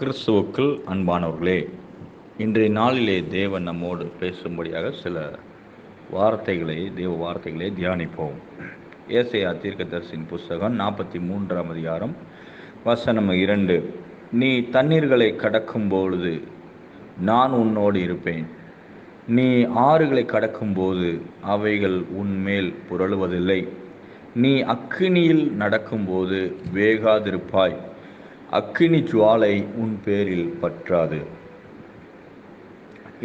கிறிஸ்துவுக்குள் அன்பானவர்களே இன்றைய நாளிலே தேவன் நம்மோடு பேசும்படியாக சில வார்த்தைகளை தேவ வார்த்தைகளை தியானிப்போம். ஏசையா தீர்க்கதரிசியின் புஸ்தகம் நாற்பத்தி மூன்றாம் அதிகாரம் வசனம் இரண்டு. நீ தண்ணீர்களை கடக்கும் பொழுது நான் உன்னோடு இருப்பேன். நீ ஆறுகளை கடக்கும்போது அவைகள் உன்மேல் புரளுவதில்லை. நீ அக்கினியில் நடக்கும்போது வேகாதிருப்பாய். அக்கினி ஜுவாலை உன் பேரில் பற்றாது.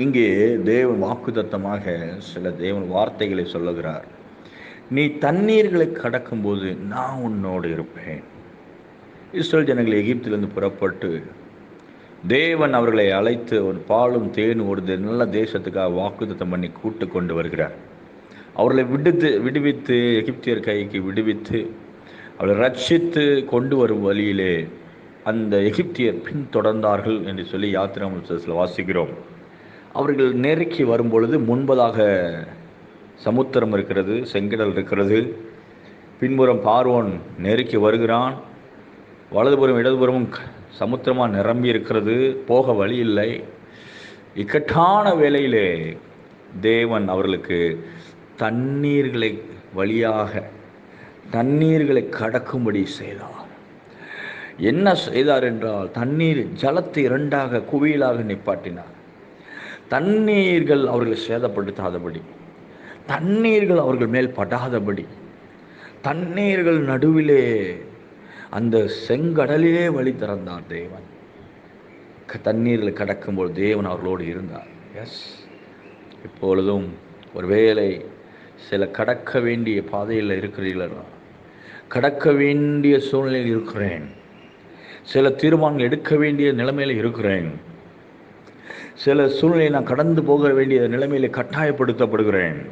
இங்கே தேவன் வாக்குதத்தமாக சில தேவன் வார்த்தைகளை சொல்லுகிறார். நீ தண்ணீர்களை கடக்கும்போது நான் உன்னோடு இருப்பேன். இஸ்ரேல் ஜனங்கள் எகிப்திலிருந்து புறப்பட்டு தேவன் அவர்களை அழைத்து ஒரு பாலும் தேனும் ஒரு நல்ல தேசத்துக்காக வாக்குத்தத்தம் பண்ணி கூட்டு கொண்டு வருகிறார். அவர்களை விடுத்து விடுவித்து எகிப்தியர் கைக்கு விடுவித்து அவளை ரட்சித்து கொண்டு வரும் வழியிலே அந்த எகிப்தியர் பின்தொடர்ந்தார்கள் என்று சொல்லி யாத்திராமத்தில் வாசிக்கிறோம். அவர்கள் நெருக்கி வரும்பொழுது முன்பதாக சமுத்திரம் இருக்கிறது செங்கடல் இருக்கிறது. பின்புறம் பார்வோன் நெருக்கி வருகிறான். வலதுபுறம் இடதுபுறமும் சமுத்திரமாக நிரம்பி இருக்கிறது. போக வழி இல்லை. இக்கட்டான வேளையிலே தேவன் அவர்களுக்கு தண்ணீர்களை வழியாக தண்ணீர்களை கடக்கும்படி செய்தார். என்ன செய்தார் என்றால் தண்ணீர் ஜலத்தை இரண்டாக குவியலாக நிப்பாட்டினார். தண்ணீர்கள் அவர்களை சேதப்படுத்தாதபடி தண்ணீர்கள் அவர்கள் மேல் படாதபடி தண்ணீர்கள் நடுவிலே அந்த செங்கடலிலே வழி திறந்தார் தேவன். தண்ணீரில் கடக்கும்போது தேவன் அவர்களோடு இருந்தார். எஸ் இப்பொழுதும் ஒருவேளை சில கடக்க வேண்டிய பாதையில் இருக்கிறீர்களா? கடக்க வேண்டிய சூழ்நிலையில் இருக்கிறேன். சில தீர்மானங்கள் எடுக்க வேண்டிய நிலைமையில் இருக்கிறேன். சில சூழ்நிலையை நான் கடந்து போக வேண்டிய நிலைமையில் கட்டாயப்படுத்தப்படுகிறேன்.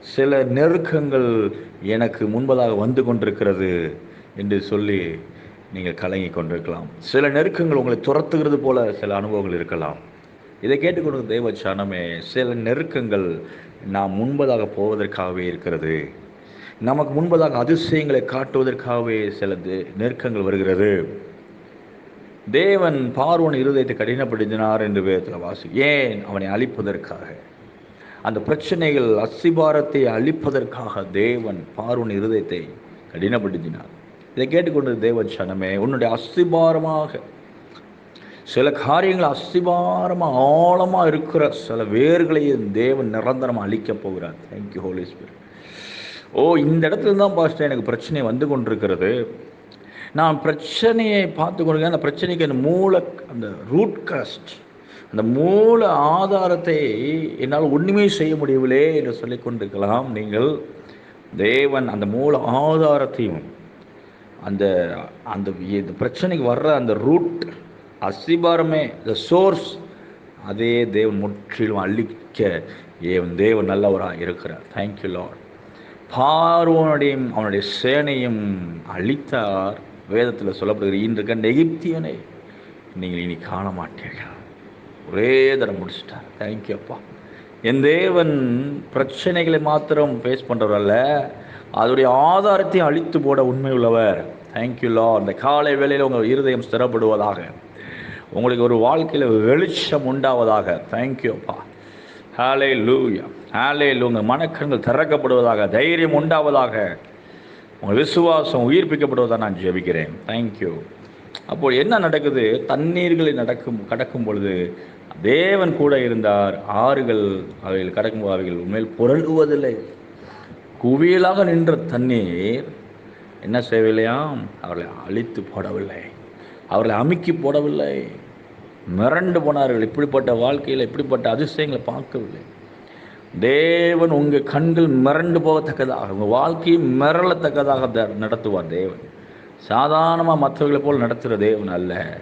சில நெருக்கங்கள் எனக்கு முன்பதாக வந்து கொண்டிருக்கிறது என்று சொல்லி நீங்கள் கலங்கி கொண்டிருக்கலாம். சில நெருக்கங்கள் உங்களை துரத்துகிறது போல சில அனுபவங்கள் இருக்கலாம். இதை கேட்டுக்கொண்டு தெய்வ சனமே சில நெருக்கங்கள் நாம் முன்பதாக போவதற்காகவே இருக்கிறது. நமக்கு முன்பதாக அதிசயங்களை காட்டுவதற்காகவே சில நெருக்கங்கள் வருகிறது. தேவன் பார்வன் இருதயத்தை கடினப்படுத்தினார் என்று வேதத்தில் வாசி. ஏன் அவனை அழிப்பதற்காக? அந்த பிரச்சனைகள் அசிபாரத்தை அழிப்பதற்காக தேவன் பார்வன் இருதயத்தை கடினப்படுத்தினார். இதை கேட்டுக்கொண்டு தேவன் சனமே உன்னுடைய அஸ்திபாரமாக சில காரியங்கள் அஸ்திபாரமாக ஆழமாக இருக்கிற சில வேர்களையும் தேவன் நிரந்தரமாக அழிக்கப் போகிறார். தேங்க்யூ ஹோலி ஸ்பிரிட் ஓ இந்த இடத்துல தான் பாஸ்டர் எனக்கு பிரச்சனை வந்து கொண்டிருக்கிறது. நான் பிரச்சனையை பார்த்து கொண்டு அந்த பிரச்சனைக்கு அந்த மூல அந்த ரூட் காஸ்ட் அந்த மூல ஆதாரத்தை என்னால் ஒன்றுமே செய்ய முடியவில்லை என்று சொல்லி கொண்டிருக்கலாம் நீங்கள். தேவன் அந்த மூல ஆதாரத்தையும் அந்த அந்த பிரச்சனைக்கு வர்ற அந்த ரூட் அசிபாரமே த சோர்ஸ் அதே தேவன் முற்றிலும் அழிக்க ஏவன் தேவன் நல்லவராக இருக்கிறார். தேங்க்யூ லார்ட் பார்வோனுடையும் அவனுடைய சேனையும் அழித்தார். வேதத்தில் சொல்லப்படுகிற இன்று நெகிப்தியனை நீங்கள் இனி காண மாட்டீர்கள் ஒரே தரம் முடிச்சிட்டார். தேங்க்யூ அப்பா. என் தேவன் பிரச்சனைகளை மாத்திரம் ஃபேஸ் பண்ணுறவர் அல்ல அதோடைய ஆதாரத்தையும் அழித்து போட உண்மை உள்ளவர். தேங்க்யூ லா அந்த காலை வேளையில் உங்கள் இருதயம் ஸ்திரப்படுவதாக உங்களுக்கு ஒரு வாழ்க்கையில் வெளிச்சம் உண்டாவதாக. தேங்க்யூப்பா ஹாலே லூயா ஹாலே லூ உங்கள் மனக்கண்கள் திறக்கப்படுவதாக தைரியம் உண்டாவதாக. உங்கள் விசுவாசம் உயிர்ப்பிக்கப்படுவதாக நான் ஜெபிக்கிறேன். தேங்க்யூ அப்போ என்ன நடக்குது? தண்ணீர்களை நடக்கும் கடக்கும் பொழுது தேவன் கூட இருந்தார். ஆறுகள் அவைகள் கடக்கும் அவைகள் உண்மையில் புரளுவதில்லை குவியலாக நின்ற தண்ணீர் என்ன செய்யவில்லையாம் அவர்களை அழித்து போடவில்லை. அவர்களை அமுக்கி போடவில்லை. மிரண்டு போனார்கள். இப்படிப்பட்ட வாழ்க்கையில் இப்படிப்பட்ட அதிசயங்களை பார்க்கவில்லை. தேவன் உங்கள் கண்கள் மிரண்டு போகத்தக்கதாக உங்கள் வாழ்க்கையை மிரளத்தக்கதாக நடத்துவார் தேவன். சாதாரணமாக மற்றவர்களை போல் நடத்துகிற தேவன் அல்ல.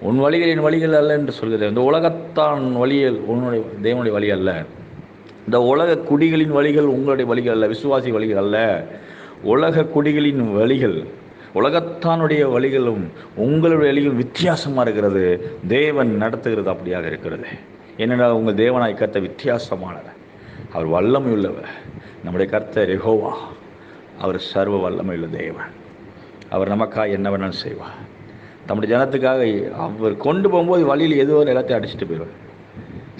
உன் வழிகள் என் வழிகள் அல்ல என்று சொல்கிறது இந்த உலகத்தான் வழியில் உன்னுடைய தேவனுடைய வழி அல்ல. இந்த உலக குடிகளின் வழிகள் உங்களுடைய வழிகள் அல்ல. விசுவாசி வழிகள் அல்ல. உலக குடிகளின் வழிகள் உலகத்தானுடைய வழிகளும் உங்களுடைய வழிகள் வித்தியாசமாக இருக்கிறது. தேவன் நடத்துகிறது அப்படியாக இருக்கிறது. என்னென்னா உங்கள் தேவனாய் கத்த வித்தியாசமானது அவர் வல்லமை உள்ளவர் நம்முடைய கர்த்தர் ரெகோவா அவர் சர்வ வல்லமை உள்ள தேவன். அவர் நமக்காக என்ன வேணாலும் செய்வார். தம்முடைய ஜனத்துக்காக அவர் கொண்டு போகும்போது வழியில் ஏதோ ஒரு எல்லாத்தையும் அடிச்சுட்டு போயிடுவார்.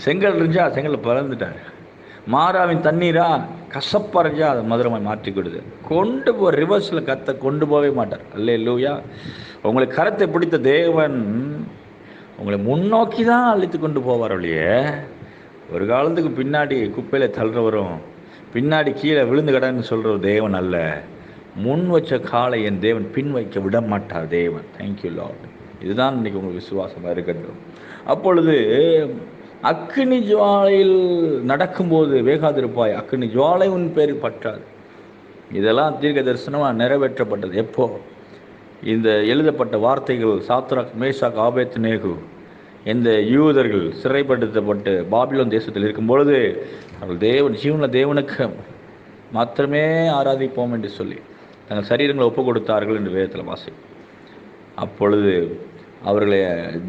செங்கல் இருந்துச்சா? செங்கல் பறந்துட்டார். மாறாவின் தண்ணீரா கசப்பறைஞ்சா அதை மதுரமாய் மாற்றி கொடுது கொண்டு போ ரிவர்ஸில் கத்தை கொண்டு போகவே மாட்டார். அல்லே லூயா உங்களை கரத்தை பிடித்த தேவன் உங்களை முன்னோக்கி தான் அழைத்து கொண்டு போவார் ஒழிய ஒரு காலத்துக்கு பின்னாடி குப்பையில் தள்ளுறவரும் பின்னாடி கீழே விழுந்து கடன்னு சொல்கிற தேவன் அல்ல. முன் வச்ச காலை என் தேவன் பின் வைக்க விட மாட்டார் தேவன் தேங்க்யூ லார்ட் இதுதான் இன்னைக்கு உங்களுக்கு விசுவாசமாக இருக்கட்டும். அப்பொழுது அக்னி ஜுவாலையில் நடக்கும்போது வேகாதிருப்பாய் அக்னி ஜுவாலை உன் பேரில் பற்றாது. இதெல்லாம் தீர்க்க தரிசனமாக நிறைவேற்றப்பட்டது. எப்போ? இந்த எழுதப்பட்ட வார்த்தைகள் சாத்ராக் மேஷாக் ஆபேத் நேகு இந்த யூதர்கள் சிறைப்படுத்தப்பட்டு பாபிலோன் தேசத்தில் இருக்கும் பொழுது அவர்கள் தேவன் ஜீவன தேவனுக்கு மாத்திரமே ஆராதிப்போம் என்று சொல்லி தங்கள் சரீரங்களை ஒப்பு கொடுத்தார்கள் என்று வேதத்தில் வாசி. அப்பொழுது அவர்களை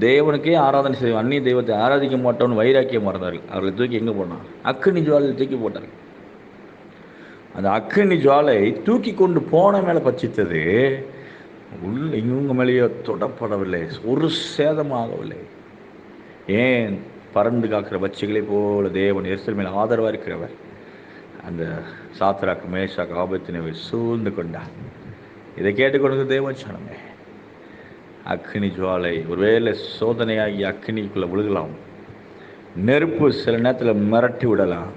தேவனுக்கே ஆராதனை செய்வோம் அந்நிய தெய்வத்தை ஆராதிக்க மாட்டோம்னு வைராக்கியம் மறந்தார்கள். அவர்களை தூக்கி எங்கே போனாங்க அக்கினி ஜுவாலையில் தூக்கி போட்டார்கள். அந்த அக்கினி ஜுவாலை தூக்கி கொண்டு போன மேலே பச்சித்தது உள்ள இவங்க மேலேயோ தொடப்படவில்லை ஒரு சேதமாகவில்லை. ஏன் பறந்து காக்கிற பட்சிகளை போல தேவன் எரிசல் மேல் ஆதரவாக இருக்கிறவர்? அந்த சாத்ராக்கு மேஷாக்கு ஆபத்தினவை சூழ்ந்து கொண்டார். இதை கேட்டுக்கொண்டு தேவன் சொன்னமே அக்னி ஜுவாலை ஒருவேளை சோதனையாகி அக்னிக்குள்ளே விழுகலாம். நெருப்பு சில நேரத்தில் மிரட்டி விடலாம்.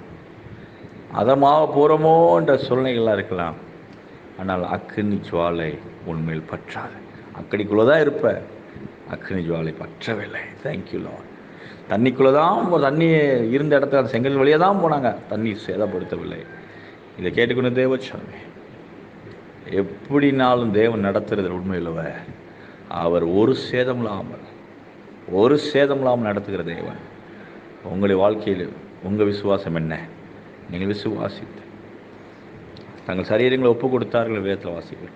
அதமாக போகிறோமோன்ற சூழ்நிலைகளாக இருக்கலாம். ஆனால் அக்னி ஜுவாலை உண்மையில் பற்றாது. அக்கடிக்குள்ளே தான் இருப்ப. அக்னி ஜுவாலை பற்றவில்லை. தேங்க்யூ லார்ட் தண்ணிக்குள்ளே தான் தண்ணி இருந்த இடத்துல அந்த செங்கல் வழியாக தான் போனாங்க. தண்ணி சேதப்படுத்தவில்லை. இதை கேட்டுக்கொண்டு தேவச்சாமி எப்படினாலும் தேவன் நடத்துறது உண்மையில்லவ அவர் ஒரு சேதம் இல்லாமல் ஒரு சேதம் இல்லாமல் நடத்துகிற தேவன். உங்களுடைய வாழ்க்கையில் உங்கள் விசுவாசம் என்ன? நீங்கள் விசுவாசித்து. தங்கள் சரீரங்களை ஒப்பு கொடுத்தார்கள் வேதத்தில் வாசிகள்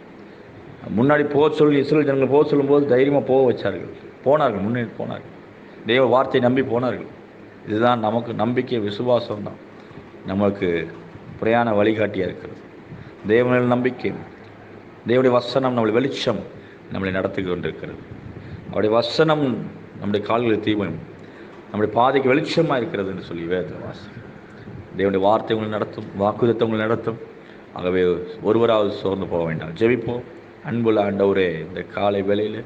முன்னாடி போக சொல்லி இஸ்ரேல் ஜனங்கள் போக சொல்லும்போது தைரியமாக போக வச்சார்கள். போனார்கள் முன்னேறி போனார்கள். தேவ வார்த்தையை நம்பி போனார்கள் இதுதான் நமக்கு நம்பிக்கை விசுவாசம் தான். நமக்கு பிரயாண வழிகாட்டியாக இருக்கிறது. தேவனில் நம்பிக்கை. தேவனுடைய வசனம் நம்மளுடைய வெளிச்சம் நம்மளை நடத்தி கொண்டிருக்கிறது. அவருடைய வசனம் நம்முடைய கால்களில் தீவனம். நம்முடைய பாதைக்கு வெளிச்சமாக இருக்கிறது என்று சொல்லி வேதத்தில் தேவனுடைய வார்த்தை உங்களை நடத்தும் வாக்குதத்தை உங்களை நடத்தும். ஆகவே ஒருவராவது சோர்ந்து போக வேண்டாம். ஜெபிப்போம். அன்புள்ள ஆண்டவரே இந்த காலை வேலையில்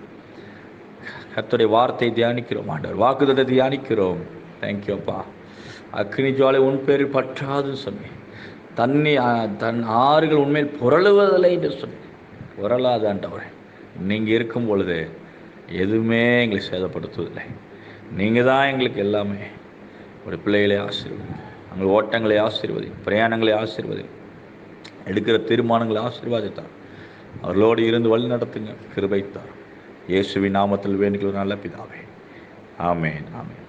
கத்துடைய வார்த்தை தியானிக்கிறோம் ஆண்டவர் வாக்குதத்தை தியானிக்கிறோம். தேங்க்யூ அப்பா. அக்னி ஜுவாலை உன் பேர் பற்றாதுன்னு சொன்னேன். தண்ணி தன் ஆறுகள் உண்மையில் புரளுவதில்லை என்று சொன்னேன். புரளாது ஆண்டவரே நீங்கள் இருக்கும் பொழுது எதுவுமே எங்களை சேதப்படுத்துவதில்லை. நீங்கள் தான் எங்களுக்கு எல்லாமே. ஒரு பிள்ளைகளை ஆசீர்வதி உங்கள் ஓட்டங்களை ஆசீர்வதி பிரயாணங்களை ஆசீர்வதி எடுக்கிற தீர்மானங்களை ஆசீர்வாதித்தார். அவர்களோடு இருந்து வழி நடத்துங்க கிருபைத்தார். இயேசுவின் நாமத்தில் வேண்டுகிற நல்ல பிதாவே. ஆமேன் ஆமேன்.